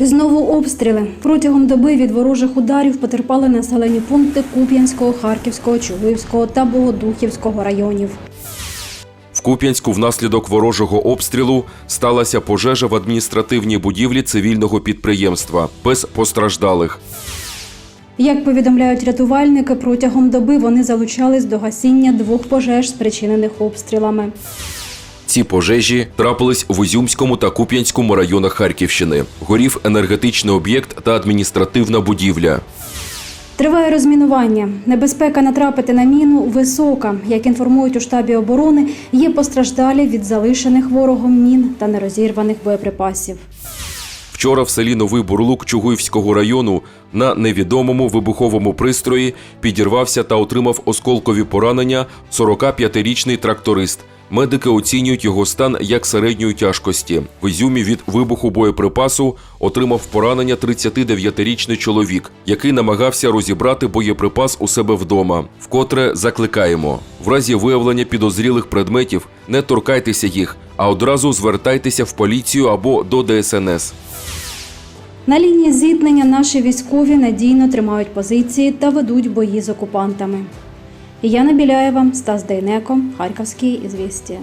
І знову обстріли. Протягом доби від ворожих ударів потерпали населені пункти Куп'янського, Харківського, Чугуївського та Богодухівського районів. В Куп'янську внаслідок ворожого обстрілу сталася пожежа в адміністративній будівлі цивільного підприємства без постраждалих. Як повідомляють рятувальники, протягом доби вони залучались до гасіння двох пожеж, спричинених обстрілами. Ці пожежі трапились в Узюмському та Куп'янському районах Харківщини. Горів енергетичний об'єкт та адміністративна будівля. Триває розмінування. Небезпека натрапити на міну висока. Як інформують у штабі оборони, є постраждалі від залишених ворогом мін та нерозірваних боєприпасів. Вчора в селі Новий Бурлук Чугуївського району на невідомому вибуховому пристрої підірвався та отримав осколкові поранення 45-річний тракторист. Медики оцінюють його стан як середньої тяжкості. В Ізюмі від вибуху боєприпасу отримав поранення 39-річний чоловік, який намагався розібрати боєприпас у себе вдома. Вкотре закликаємо: в разі виявлення підозрілих предметів не торкайтеся їх, а одразу звертайтеся в поліцію або до ДСНС. На лінії зіткнення наші військові надійно тримають позиції та ведуть бої з окупантами. Яна Біляєва, Стас Дейнеко, Харківські ізвістія.